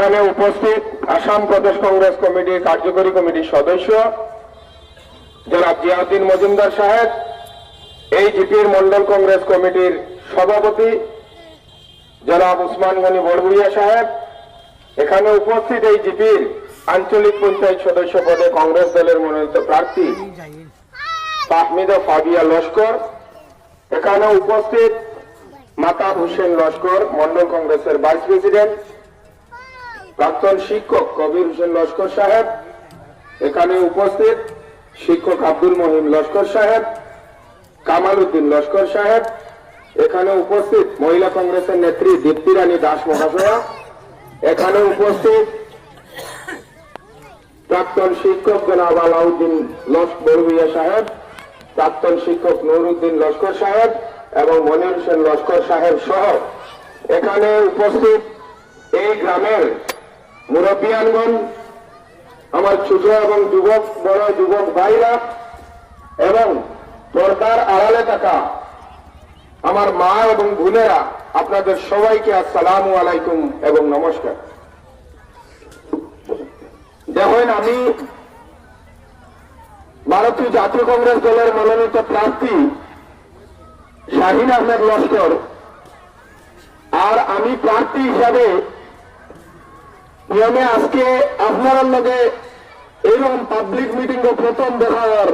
এখানে উপস্থিত আসাম প্রদেশ কংগ্রেস কমিটির কার্যকরী কমিটির সদস্য, জনাব জিয়াউদ্দিন মজুমদার সাহেব, এই জিপির মন্ডল কংগ্রেস কমিটির সভাপতি, জনাব উসমান গনি বড়বুড়িয়া সাহেব। এখানে উপস্থিত এই জিপির আঞ্চলিক পঞ্চায়েত সদস্য পদে কংগ্রেস দলের মনোনীত প্রার্থী ফাহমিদা ফাবিয়া লস্কর। এখানে উপস্থিত মাতাব হোসেন লস্কর মন্ডল কংগ্রেসের ভাইস প্রেসিডেন্ট। প্রাক্তন শিক্ষক কবির হোসেন লস্কর সাহেব, এখানে উপস্থিত শিক্ষক আব্দুল মহিম লস্কর সাহেব, কামাল উদ্দিন লস্কর সাহেব, এখানে উপস্থিত মহিলা কংগ্রেসের নেত্রী দীপ্তি রানী দাস মহাশয়া, এখানে উপস্থিত প্রাক্তন শিক্ষক জনাব আলাউদ্দিন বড়ুইয়া সাহেব, প্রাক্তন শিক্ষক নুরুদ্দিন লস্কর সাহেব এবং মনির হোসেন লস্কর সাহেব সহ এখানে উপস্থিত এই গ্রামের মুরব্বিয়ানগণ, আমার ছোট এবং যুবক, বড় যুবক ভাইরা এবং পর্দার আড়ালে থাকা আমার মা এবং বোনেরা, আপনাদের সবাইকে আসসালামু আলাইকুম এবং নমস্কার। দেখেন, আমি ভারতীয় জাতীয় কংগ্রেস দলের মনোনীত প্রার্থী শাহিন আহমেদ লস্কর। আর আমি প্রার্থী হিসাবে নিয়মে আজকে আপনার লগে এরকম পাবলিক মিটিং প্রথম দেখার।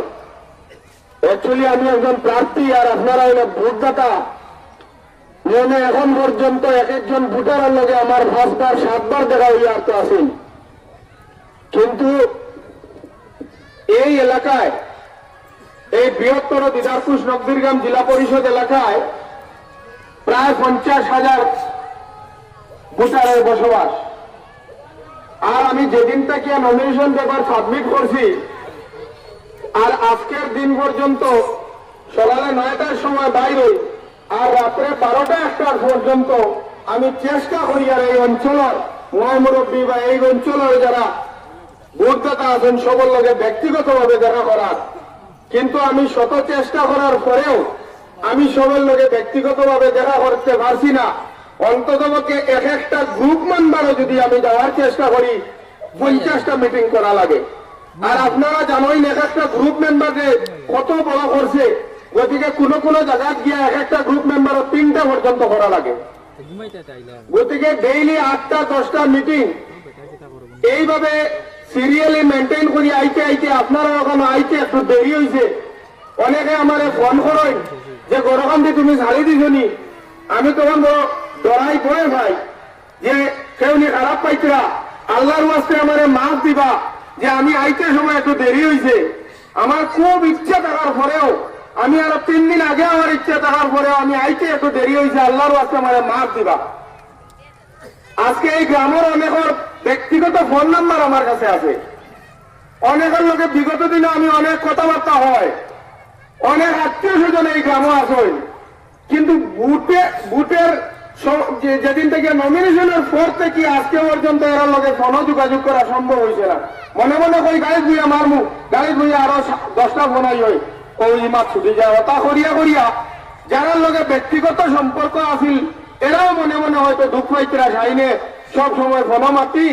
অ্যাকচুয়ালি আমি একজন প্রার্থী আর আপনারা হইল ভোটদাতা। নিয়মে এখন পর্যন্ত এক একজন ভোটারের লগে আমার পাঁচবার সাতবার দেখা হইয়া তো আসেন কিন্তু এই এলাকায়, এই বৃহত্তর দিদারপুর নকদিরগাম জেলা পরিষদ এলাকায় প্রায় পঞ্চাশ হাজার ভোটারের বসবাস। আর আমি যেদিন থেকে নমিনেশন পেপার সাবমিট করছি, আর আজকের দিন পর্যন্ত সকালে নয়টার সময় বাইরে, আর রাত্রে বারোটা একটার পর্যন্ত আমি চেষ্টা করি আর এই অঞ্চলের ময় মুরব্বী বা এই অঞ্চলের যারা ভোটদাতা আছেন সবার লগে ব্যক্তিগতভাবে দেখা করার। কিন্তু আমি শত চেষ্টা করার পরেও আমি সবার লগে ব্যক্তিগতভাবে দেখা করতে পারছি না। অন্তত পক্ষে এক একটা গ্রুপ মেম্বারও যদি আমি যাওয়ার চেষ্টা করি, পঞ্চাশটা মিটিং করা লাগে। আর আপনারা জানোই এক একটা গ্রুপ মেম্বারে কত বড় করছে। গতিকে কোন কোন জায়গায় গিয়ে এক একটা গ্রুপ মেম্বারও তিনটা পর্যন্ত করা লাগে। গতিকে ডেইলি আটটা, দশটা মিটিং এইভাবে সিরিয়ালি মেনটেন করি, আইতে আইতে আপনারা ওখানে আইতে, একটু দেরি হয়েছে অনেকে আমার ফোন করেন যে, গরকান্তি, তুমি ঝাড়ি দিছনি আমি তখন ডরাই ভয় ভাই, যে কেউ নি খারাপ পাইতরা, আল্লাহর ওয়াস্তে আমারে মাফ দিবা, যে আমি আইতে সময় একটু দেরি হয়েছে আমার খুব ইচ্ছা থাকার পরেও, আমি আরও তিন দিন আগে আমার ইচ্ছা থাকার পরেও আমি আইতে একটু দেরি হয়েছে আল্লাহর ওয়াস্তে আমারে মাফ দিবা। আজকে এই গ্রামের অনেকের ব্যক্তিগত ফোন নাম্বার আমার কাছে আছে। অনেকের লোকে বিগত দিনে আমি অনেক কথাবার্তা হয়। অনেক আত্মীয় স্বজন এই গ্রামে আসেন। কিন্তু বুটে বুটের যেদিন থেকে নমিনেশনের পর থেকে আজকে পর্যন্ত এরা লোকে ফোন যোগাযোগ করা সম্ভব হয়েছে না। মনে মনে কই গাড়ি বুঝে মারমু। গাড়ি বুঝে আরও দশটা ফোনাই হই। ওই মাছ ছুটি যায় তা করিয়া করিয়া যারা লোকে ব্যক্তিগত সম্পর্ক আছিল, এরাও মনে মনে হয়তো দুঃখ পাইতরা যাইনে সব সময় ফোন মাতি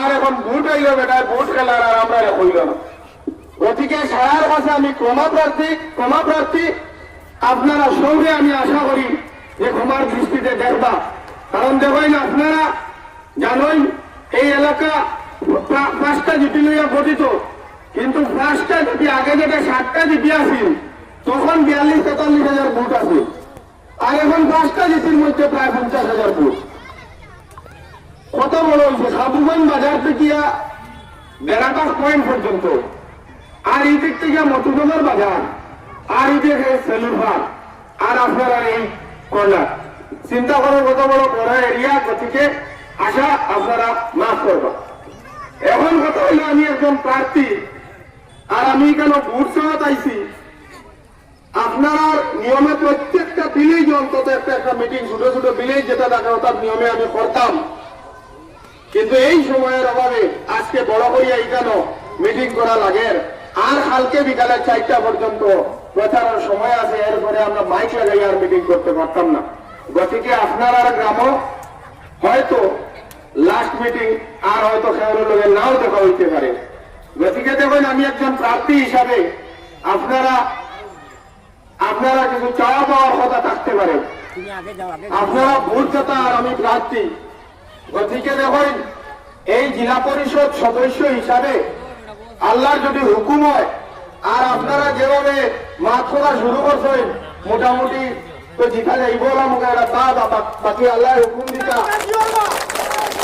আর এখন ভোট আইল বেটায়, ভোট খেলার আর আমরা হইল না। গতিকে সারার কাছে আমি ক্ষমা প্রার্থী ক্ষমা প্রার্থী আপনারা সঙ্গে আমি আশা করি যে ক্ষমার দৃষ্টিতে দেখবা। কারণ দেখেন আপনারা জানেন এই এলাকা পাঁচটা জিপি লইয়া গঠিত। কিন্তু পাঁচটা জিপি, আগে যেটা সাতটা জিপি আছিল, তখন বিয়াল্লিশ তেতাল্লিশ হাজার ভোট আছে আর এখন পাঁচটা জিপির মধ্যে প্রায় পঞ্চাশ হাজার ভোট। কত বড় হয়েছে সাবুগঞ্জ বাজার থেকে বেড়াকাশ পয়েন্ট পর্যন্ত। আর এই দিক থেকে মতুগমের বাজার। আর এই দিকে সেলুভার আর আপনারা এই কর্নার চিন্তা করার কত বড় বড় এরিয়া গতিকে আশা আপনারা মাফ করবেন এখন কথা হইল আমি একজন প্রার্থী আর আমি কেন ভোট সহায়ত আইছি আপনারা নিয়মে প্রত্যেকটা ভিলেজ অন্তত একটা একটা মিটিং ছোট ছোট ভিলেজ যেটা দেখা তার নিয়মে আমি করতাম। কিন্তু এই সময়ের অভাবে আজকে বড় করিয়া এখানে মিটিং করা লাগে? আর কালকে বিকালে চারটা পর্যন্ত প্রচারের সময় আছে। মাইক লাগাই আর মিটিং করতে পারতাম না। গতিকে আপনার আর গ্রাম হয়তো লাস্ট মিটিং আর হয়তো খেয়ালের লোকের নাও দেখা হইতে পারে। গতিকে দেখুন আমি একজন প্রার্থী হিসাবে আপনারা আপনারা কিছু চাওয়া পাওয়ার কথা থাকতে পারে। আপনারা ভোট দাতা আর আমি প্রার্থী। গতিকে দেখুন এই জেলা পরিষদ সদস্য হিসাবে আল্লাহর যদি হুকুম হয় আর আপনারা যেভাবে মাছ করা শুরু করছেন মোটামুটি তো জিতা যাইব না মুখে একটা তা বা- বা- বাকি আল্লাহর হুকুম দিতা।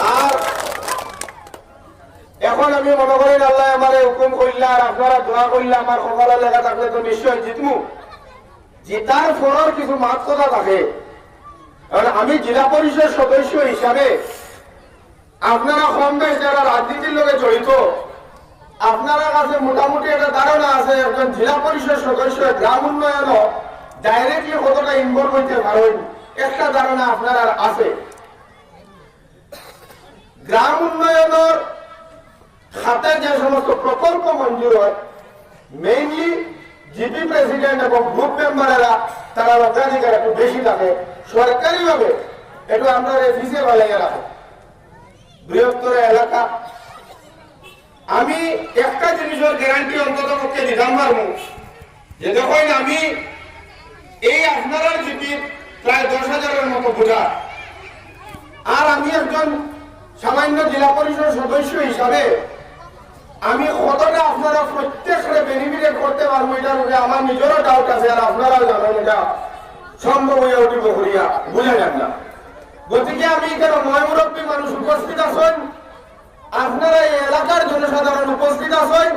আর এখন আমি মনে করি আল্লাহ আমার হুকুম করলে আর আপনারা দোয়া করলে আমার সকালের লেখা থাকলে তো নিশ্চয় জিতমু। জিতার ফলর কিছু মাত কথা থাকে। কারণ আমি জেলা পরিষদ সদস্য হিসাবে আপনারা কম বেশ যারা রাজনীতির লোকে জড়িত, আপনারা কাছে মোটামুটি একটা ধারণা আছে, একজন জেলা পরিষদ সদস্য গ্রাম উন্নয়ন ডাইরেক্টলি কতটা ইনভলভ হইতে পারেন একটা ধারণা আপনার আর আছে। গ্রাম উন্নয়নের খাতে যে সমস্ত প্রকল্প মঞ্জুর হয় মেইনলি জিপি প্রেসিডেন্ট এবং গ্রুপ মেম্বারেরা তারা অগ্রাধিকার একটু বেশি থাকে। সরকারিভাবে একটু আমরা ফিসে ভালো রাখে বৃহত্তর এলাকা। আমি একটা জিনিসের গ্যারান্টি অন্তত পক্ষে দিতাম পারব। যে দেখুন আমি এই আপনারা জিপির প্রায় দশ হাজারের মতো বোঝা আর আমি একজন সামান্য জেলা পরিষদ সদস্য হিসাবে আমি কতটা আপনারা প্রত্যেকরে বেনিফিটেড করতে পারব এটার উপরে আমার নিজেরও ডাউট আছে আর আপনারাও জানেন এটা সম্ভব হয়ে উঠিব করিয়া বুঝা যান না। গতিকে আমি এখানে নয় মুরব্বী মানুষ উপস্থিত আছেন? আপনারা এই এলাকার জনসাধারণ উপস্থিত আছেন?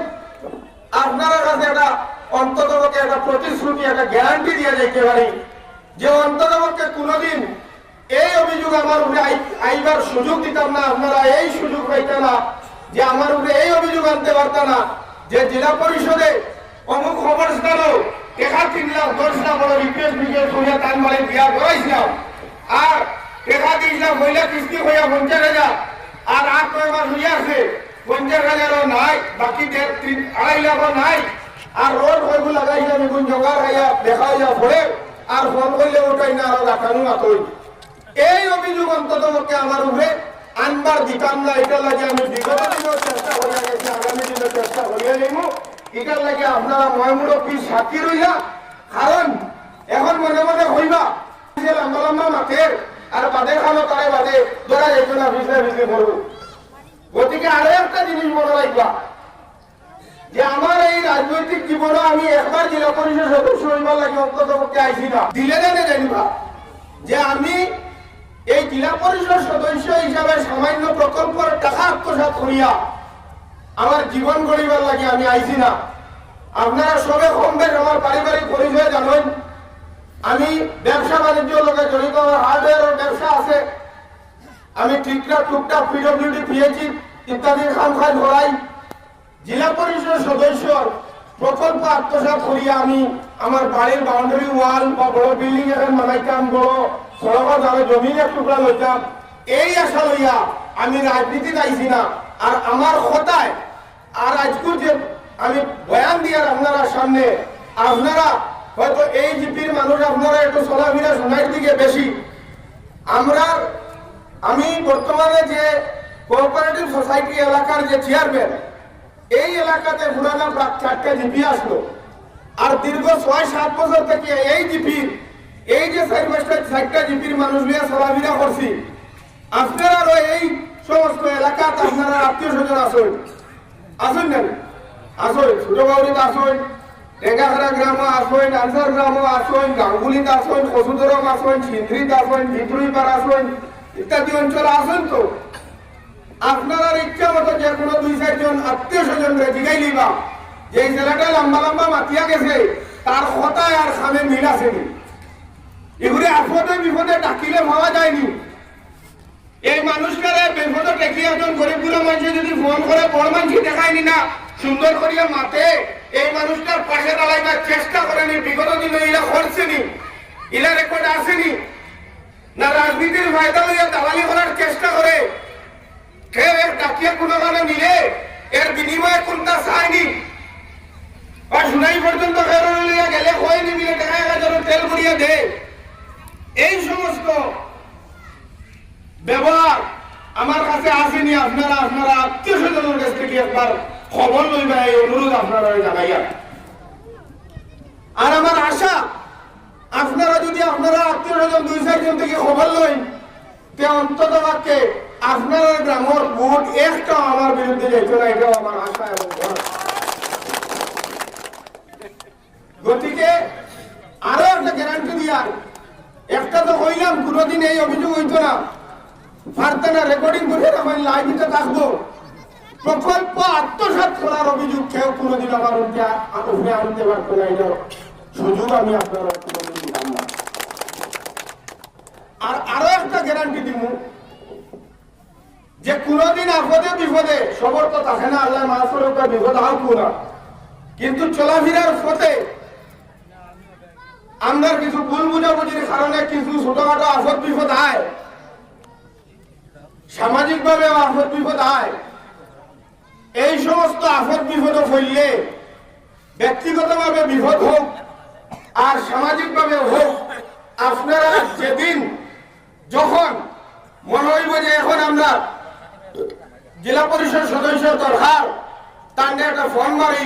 আপনারা কাছে একটা অন্তত পক্ষে একটা প্রতিশ্রুতি, একটা গ্যারান্টি দিয়ে যেতে পারি যে অন্তত পক্ষে কোনোদিন এই অভিযোগ আমার উপরে আইবার সুযোগ দিতাম না, আপনারা এই সুযোগ পাইতেন না, যে আমার উপরে এই অভিযোগ আনতে পারতাম না, যে জেলা পরিষদে অমুক খবর স্থানও টেকা কিনলাম দশটা বড় রিকোয়েস্ট বিকেট করিয়া তার মানে বিয়া করাইছিলাম। আর টেকা দিয়েছিলাম মহিলা কিস্তি হইয়া পঞ্চাশ হাজার, আর আট নয় মাস হইয়া আছে, পঞ্চাশ হাজারও নাই, বাকি তিন আড়াই লাখও নাই। আর রোড কইবু লাগাইছিলাম এখন জোগাড় হইয়া দেখা হইয়া পড়ে আর ফোন করলে ওটাই না, আরও রাখানো আতই এই অভিযোগ অন্তত আমার উপরে আনবার দিতাম না, এটার লাগে আমি বিগত দিনেও চেষ্টা করিয়া গেছি আগামী দিনে চেষ্টা করিয়া নিব এটার লাগে আপনারা ময়মুরব্বী সাক্ষী রইলা, কারণ এখন মনে মনে হইবা যে লম্বা লম্বা মাঠের আর বাদে খানো তারে বাদে ধরা যাইতো না বিজনে বিজনে করব। গতিকে আরও একটা জিনিস মনে রাখবা যে আমার এই রাজনৈতিক জীবনে আমি একবার জেলা পরিষদ সদস্য হইবার লাগে অন্তত পক্ষে আইসি না দিলে জানে জানিবা যে আমি এই জেলা পরিষদ সদস্য হিসাবে সামান্য প্রকল্পের টাকা আত্মসাৎ করিয়া আমার জীবন গড়িবার লাগে আমি আইসি না। আপনারা সবে কম বেশ আমার পারিবারিক পরিচয় জানেন। আমি ব্যবসা বাণিজ্য লোকে জড়িত, আমার হার্ডওয়্যারের ব্যবসা আছে। আমি ঠিকঠাক, টুকটাক পিডব্লিউডি পিএইচি ইত্যাদির কাম কাজ করাই। জেলা পরিষদ সদস্য প্রকল্প আত্মসাৎ করিয়া আমি আমার বাড়ির বাউন্ডারি ওয়াল বা বড় বিল্ডিং এখন বানাইতাম বড় সড়কত আমি জমির এক টুকরা লইতাম এই আশা লইয়া আমি রাজনীতিতে আইছি না। আর আমার কথায় আর আজকে যে আমি বয়ান দিয়ার আপনারা সামনে, আপনারা হয়তো এই জিপির মানুষ আপনারা একটু চলাফেরা শোনার দিকে বেশি আমরা, আমি বর্তমানে যে কোঅপারেটিভ সোসাইটি এলাকার যে চেয়ারম্যান এই এলাকাতে প্রায় চারটে জিপি আসলো। আর দীর্ঘ ছয়, সাত বছর থেকে এই জিপির এই যে চারটা জিপির মানুষ নিয়ে চলাফেরা করছি। আপনারাও এই সমস্ত এলাকাতে আপনারা আত্মীয় স্বজন আসুন আসুন না? আসুন ছোটবাউরিতে আসুন টেঙ্গাখানা গ্রাম আসুন আনসার গ্রাম আসুন গাঙ্গুলিতে আসুন কসুদরম আসুন সিন্দ্রিত আসুন ভিতরুইপার আসুন ইত্যাদি অঞ্চল আসুন তো? আপনারা ইচ্ছা মতো যে কোনো দুই চারজন আত্মীয় স্বজন জিগাই লিবা যে ছেলেটা লম্বা লম্বা মাতিয়া গেছে, তার কথায় আর সামনে মিল আসেনি এগুলি আপদে বিপদে ডাকিলে পাওয়া যায়নি এই মানুষটারে বিপদে টেকি একজন গরিবগুলো মানুষ যদি ফোন করে বড় মানুষ দেখায়নি না সুন্দর করিয়া মাতে। এই মানুষটার পাশে দাঁড়াইবার চেষ্টা করেনি বিগত দিনে ইলা করছেনি ইলা রেকর্ড আসেনি না? রাজনীতির ফায়দা লইয়া দালালি করার চেষ্টা করে এর ডাকিয়া কোনো কারণে মিলে? এর বিনিময়ে কোনটা চায়নি আর শুনাই পর্যন্ত ফেরত গেলে হয়নি মিলে টাকা এক হাজার তেল করিয়া দে। এই সমস্ত ব্যবহার আমার কাছে আসেনি আপনারা আপনারা আত্মীয় স্বজনের কাছ থেকে একবার খবর লইবা, এই অনুরোধ আপনারা জানাইয়া আর আমার আশা, আপনারা যদি আপনারা আত্মীয় স্বজন দুই চারজন থেকে খবর লই তে অন্তত আপনার গ্রামের ভোট একটা আমার বিরুদ্ধে যেত না, এটাও আমার আশা এবং গতিকে আরও একটা গ্যারান্টি দিয়ার। একটা তো হইলাম, কোনোদিন এই অভিযোগ হইতো না। পারতে না রেকর্ডিং করে আমার লাইভে থাকব। প্রকল্প আত্মসাৎ করার অভিযোগ কেউ কোনোদিন আমার উপরে আনতে পারতো না এটার সুযোগ আমি আপনারা আর আরও একটা গ্যারান্টি দিব যে কোনোদিন আপদে বিপদে, সবর তো থাকে না আল্লাহ উপরে বিপদ আও না। কিন্তু চলাফেরার পথে আমরা কিছু ভুল বুঝাবুঝির কারণে কিছু ছোটখাটো আফত বিপদ আয়। সামাজিক ভাবে আফত বিপদ আয়। এই সমস্ত আফত বিপদ ফেললে ব্যক্তিগতভাবে বিপদ হোক আর সামাজিক ভাবে হোক, আপনারা যেদিন যখন মনে হইব যে এখন আমরা জেলা পরিষদ সদস্য দরকার নিয়ে একটা ফোন মারি।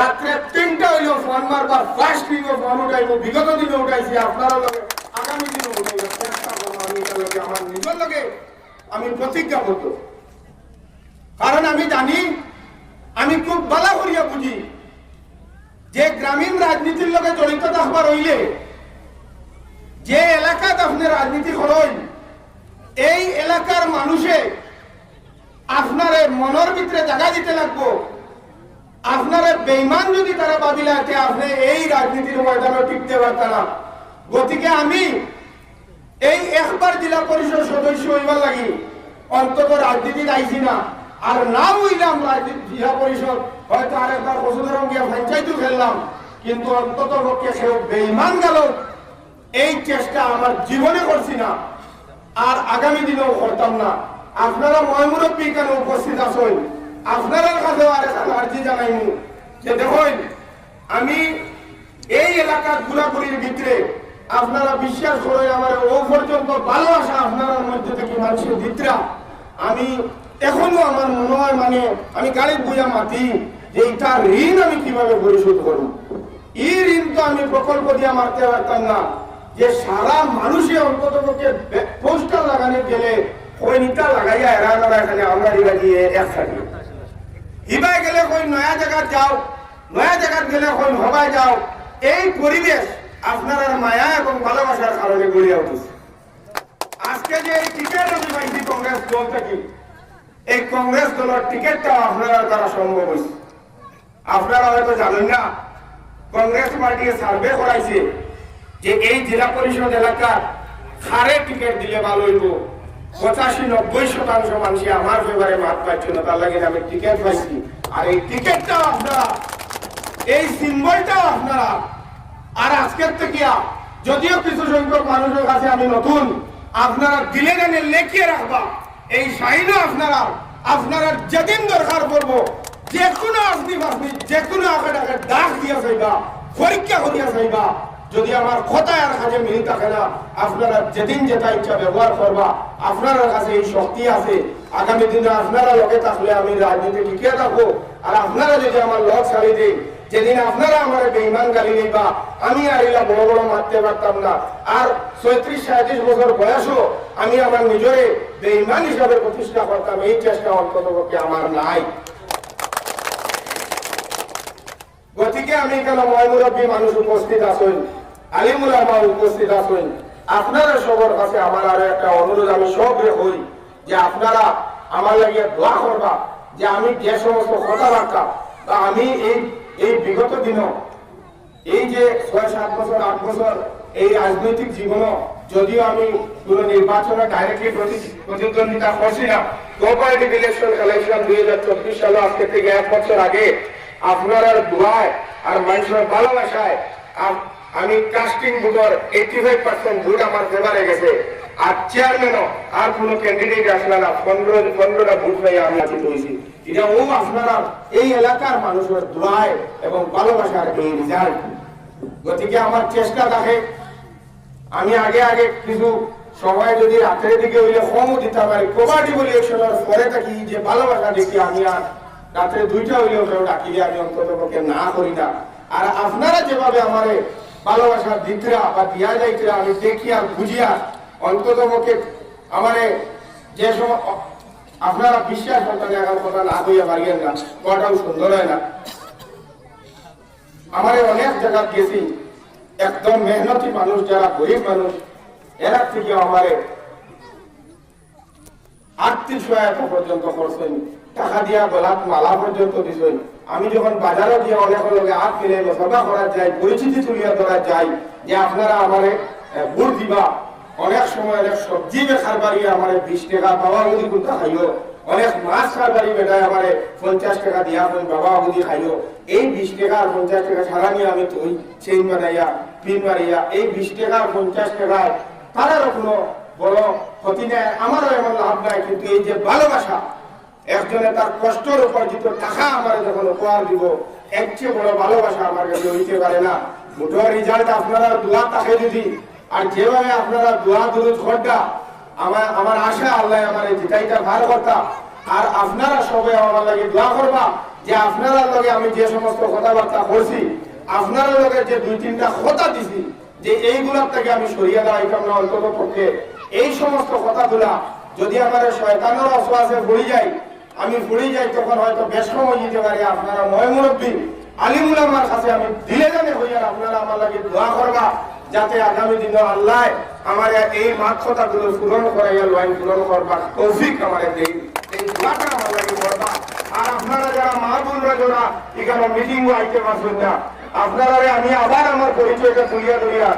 রাত্রে তিনটা হইল ফোন মারবার ফার্স্ট দিন ফোন উঠাইব, বিগত দিনে উঠাইছি আপনারা লগে, আগামী দিনে উঠাইব। করব আমি লগে, আমার নিজের লগে আমি প্রতিজ্ঞাবদ্ধ কারণ আমি জানি, আমি খুব বালা করিয়া বুঝি, যে গ্রামীণ রাজনীতির লগে জড়িত থাকবার হইলে, যে এলাকাত আপনি রাজনীতি করেন, এই এলাকার মানুষে আপনারে মনের ভিতরে জায়গা দিতে লাগবো। আপনারে বেইমান যদি তারা ভাবিলে আছে আপনি এই রাজনীতির ময়দানে টিকতে পারতেন না। গতিকে আমি এই একবার জেলা পরিষদ সদস্য হইবার লাগি, অন্তত রাজনীতিতে আইছি না। আর না হইলাম জেলা পরিষদ, হয়তো আর একবার বসুধরম গিয়া খেললাম কিন্তু অন্তত পক্ষে সেও বেইমান গেল, এই চেষ্টা আমার জীবনে করছি না। আর আগামী দিনেও করতাম না। আপনারা ময়মুরব্বী কেন উপস্থিত আছেন? আপনার কাছেও আর আর্জি জানাইনি যে দেখুন, আমি এই এলাকার ঘোরাঘুরির ভিতরে আপনারা বিশ্বাস করেন আমার ও পর্যন্ত ভালোবাসা আপনার মধ্যে থেকে মানুষের ভিতরা। আমি এখনও আমার মনে হয় মানে আমি গাড়ি বুঝা মাতি যে এটা ঋণ আমি কীভাবে পরিশোধ করব? এই ঋণ তো আমি প্রকল্প দিয়ে মারতে পারতাম না। যে সারা মানুষে অন্তত পক্ষে পোস্টার লাগানো গেলে হিবাই গেলে কই নয়া জায়গায় যাও, নয়া জায়গায় গেলে কই হবাই যাও। এই পরিবেশ আপনার মায়া এবং ভালোবাসার কারণে উঠেছে। আজকে যে এই টিকিট আমি দল থেকে এই কংগ্রেস দলের টিকিটটা আপনারা দ্বারা সম্ভব হয়েছে আপনারা হয়তো জানেন না কংগ্রেস পার্টি সার্ভে করাইছে যে এই জেলা পরিষদ এলাকার হারে টিকিট দিলে ভালো হইব। পঁচাশি নব্বই শতাংশ মানুষ আমার ফেভারে মাত পাচ্ছে না, তার লাগে আমি টিকিট পাইছি। আর এই টিকিটটাও আপনারা, এই সিম্বলটাও আপনারা, আর আজকের থেকে যদিও কিছু সংখ্যক মানুষের কাছে আমি নতুন, আপনারা দিলে গানে লেখিয়ে রাখবা। এই সাইনও আপনারা আপনারা যেদিন দরকার পড়ব, যে কোনো আসনি ফাসনি যে কোনো আগে আগে ডাক দিয়া যাইবা, পরীক্ষা করিয়া যাইবা। যদি আমার কথায় আর কাছে মিল থাকে না, আপনারা যেদিন যেটা ইচ্ছা ব্যবহার করবা আপনার কাছে এই শক্তি আছে। আগামী দিনে আপনারা লগে থাকলে আমি রাজনীতি টিকে থাকব আর আপনারা যদি আমার লগ ছাড়ি দিই যেদিন আপনারা আমার বেইমান গালি নিবা আমি আর এলা বড় বড় মারতে পারতাম না। আর ছয়ত্রিশ সাঁত্রিশ বছর বয়সও আমি আমার নিজরে বেইমান হিসাবে প্রতিষ্ঠা করতাম, এই চেষ্টা অন্তত পক্ষে আমার নাই। গতিকে আমি কেন ময়মুরব্বী মানুষ উপস্থিত আছেন। আলিমুল আমা উপস্থিত আছেন। আপনারা সবার কাছে আমার আরও একটা অনুরোধ, আমি সব হই যে আপনারা আমার লাগিয়ে দোয়া করবা যে আমি যে সমস্ত কথাবার্তা বা আমি এই এই বিগত দিন এই যে ছয়, সাত বছর, আট বছর এই রাজনৈতিক জীবন যদিও আমি কোন নির্বাচনে ডাইরেক্টলি প্রতিদ্বন্দ্বিতা করছি না কোঅপারেটিভ ইলেকশন কালেকশন দুই হাজার চব্বিশ সালে আজকে থেকে এক বছর আগে আপনার দোয়ায় আর মানুষের ভালোবাসায় আম- casting voter eighty five percent vote আমার ফেভারে গেছে। আর চেয়ারম্যানও আর কোন ক্যান্ডিডেট আসলে না। পনেরো পনেরোটা ভোট পাই আমি আছি হয়েছি এটা ও আপনারা এই এলাকার মানুষের দোয়ায় এবং ভালোবাসার এই রেজাল্ট গতিকে আমার চেষ্টা থাকে, আমি আগে আগে কিছু সবাই যদি রাতের দিকে হইলে কমও দিতে পারি কবাডি বলি একশোটার পরে থাকি যে ভালোবাসা দেখি আমি আর রাত্রে দুইটা হইলেও কেউ ডাকিলে আমি অন্তত না করি না। আর আপনারা যেভাবে আমারে ভালোবাসা দিতরা বা দিয়া যাইতরা, আমি দেখি আর বুঝিয়া অন্তত পক্ষে আমারে যে সময় আপনারা বিশ্বাস করতেন এখন কথা না হইয়া পারিয়েন না। কথাটাও সুন্দর হয় না। আমারে অনেক জায়গা গেছি একদম মেহনতি মানুষ, যারা গরিব মানুষ, এরা থেকে আমারে সহায়তা পর্যন্ত করছেন। টাকা দিয়া গোলাপ মালা পর্যন্ত দিছেন। আমি যখন বাজারে গিয়ে অনেক লোকে হাত মিলে সভা করা যায় পরিচিতি তুলিয়া ধরা যায় যে আপনারা আমারে ভোট দিবা। অনেক সময় অনেক সবজি বেখার বাড়ি আমারে বিশ টাকা, বাবা বুঝি কোনটা খাইও অনেক মাছ খার বাড়ি বেটায় আমারে পঞ্চাশ টাকা দিয়া হয় বাবা বুঝি খাইও এই বিশ টাকা আর পঞ্চাশ টাকা সারা নিয়ে আমি তুই চেইন বানাইয়া পিন মারিয়া, এই বিশ টাকা আর পঞ্চাশ টাকায় তারারও কোনো বড় ক্ষতি নেয় আমারও এমন লাভ নাই, কিন্তু এই যে ভালোবাসা একজনে তার কষ্টের উপার্জিত টাকা আমার যখন উপহার দিব, এর চেয়ে বড় ভালোবাসা আমার কাছে হইতে পারে না। মোটর রেজাল্ট আপনারা দোয়া তাকে যদি আর যেভাবে আপনারা দোয়া, দুরুদ খরটা আমার আমার আশা, আল্লাহ আমার জিতাইটা ভার করতা, আর আপনারা সবাই আমার লাগে দোয়া করবা, যে আপনারা লগে আমি যে সমস্ত কথাবার্তা করছি আপনারা লগে যে দুই, তিনটা কথা দিছি, যে এইগুলার থেকে আমি সরিয়ে দাঁড়াইতাম না অন্তত পক্ষে এই সমস্ত কথাগুলা যদি আমার শয়তানের অশ্বাসে পড়ে যাই আমি পড়ে যাই, তখন হয়তো বেশ সময় দিতে পারি। আপনারা ময় মুরব্বী, আলিমুল আমার কাছে আমি দিলে জানে হইয়া আপনারা আমার লাগে দোয়া করবা, যাতে আগামী দিনে আল্লাহ আমার এই মাত কথাগুলো পূরণ করাইয়া লাইন পূরণ করবা তৌফিক আমার দেই। এই দোয়াটা আমার লাগে করবা। আর আপনারা যারা মা বোনরা, যারা এখানে মিটিং আইতে পারছেন না আপনারা আমি আবার আমার পরিচয়টা তুলিয়া তুলিয়া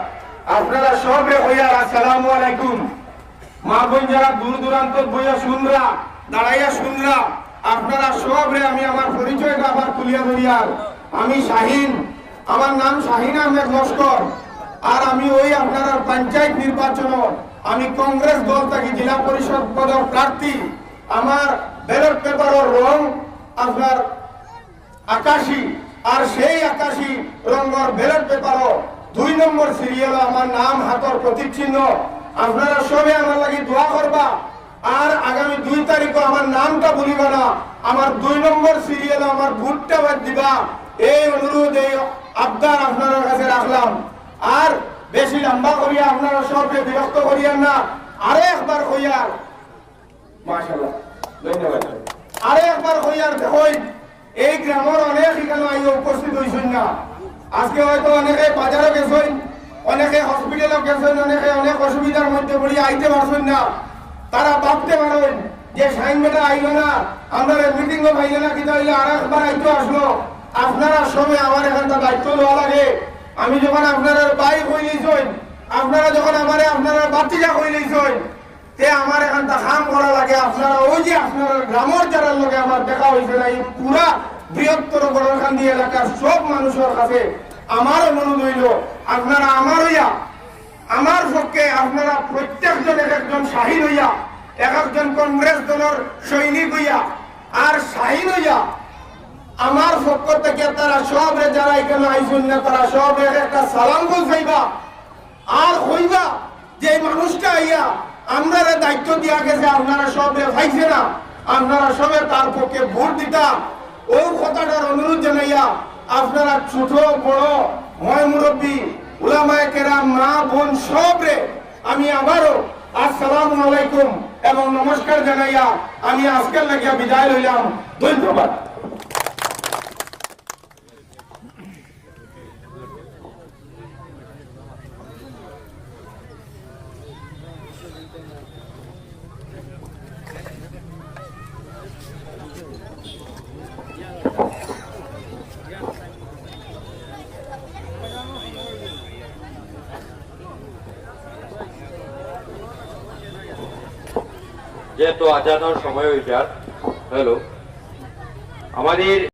আপনারা সবে হইয়া আসসালামু আলাইকুম। মা বোন যারা দূর দূরান্ত বইয়া শুনরা দাঁড়াইয়া শুনরা আপনারা সব রে আমি আমার পরিচয়টা আবার তুলিয়া ধরিয়ার আমি শাহিন, আমার নাম শাহিন আহমেদ লস্কর। আর আমি ওই আপনারা পঞ্চায়েত নির্বাচন আমি কংগ্রেস দল থাকি, জেলা পরিষদ পদের প্রার্থী। আমার ব্যালট পেপারের রং আপনার আকাশী, আর সেই আকাশী রঙের ব্যালট পেপারও দুই নম্বর সিরিয়াল আমার নাম, হাতর প্রতীক চিহ্ন। আপনারা সবে আমার লাগি দোয়া করবা। আর আগামী দুই তারিখও আমার নামটা ভুলিবা না। আমার দুই নম্বর সিরিয়াল আমার ভোটটা বাদ দিবা। এই অনুরোধ এই আবদার আপনার কাছে রাখলাম। আর বেশি লম্বা করিয়া আপনারা সবকে বিরক্ত করিয়ান না। আরে একবার কইয়ার ধন্যবাদ। আরে একবার কইয়ার দেখুন এই গ্রামের অনেক এখানে আইয়ে উপস্থিত হয়েছেন না। আজকে হয়তো অনেকে বাজারে গেছেন, অনেকে হসপিটালে গেছেন, অনেকে অনেক অসুবিধার মধ্যে পড়ে আইতে পারছেন না। তারা ভাবতে পারেন যে সাইন বেটা আইলো না আমরা মিটিং ও পাইলে না, কিন্তু আইলে আর একবার আইতো আসলো। আপনারা সবে আমার এখানটা দায়িত্ব দেওয়া লাগে। আমি যখন আপনারা বাইক হইলেছেন আপনারা যখন আমারে আপনারা বাতিজা হইলেছেন তে আমার এখানটা কাম করা লাগে। আপনারা ওই যে আপনারা গ্রামের যারা লোকে আমার দেখা হয়েছে না, এই পুরা বৃহত্তর গণকান্দি এলাকার সব মানুষের কাছে আমার অনুরোধ হইল। আপনারা আমার হইয়া আমার পক্ষে আপনারা প্রত্যেকজন এক একজন শাহিন হইয়া, এক একজন কংগ্রেস দলের সৈনিক হইয়া, আর শাহিন হইয়া, আমার পক্ষ থেকে তারা সব যারা এখানে আইসুন না, তারা সব একটা সালাম বলছাইবা আর হইবা যে মানুষটা আইয়া আপনারা দায়িত্ব দিয়া গেছে, আপনারা সবে পাইছে না, আপনারা সবে তার পক্ষে ভোট দিতা। ও কথাটার অনুরোধ জানাইয়া আপনারা ছোট, বড় ময় মুরব্বী উলামায়ে কেরাম মা, বোন সব রে আমি আবারও আসসালামু আলাইকুম এবং নমস্কার জানাইয়া আমি আজকের লাগিয়া বিদায় লইলাম। ধন্যবাদ। আজানোর সময় হয়েছে আর হ্যালো আমাদের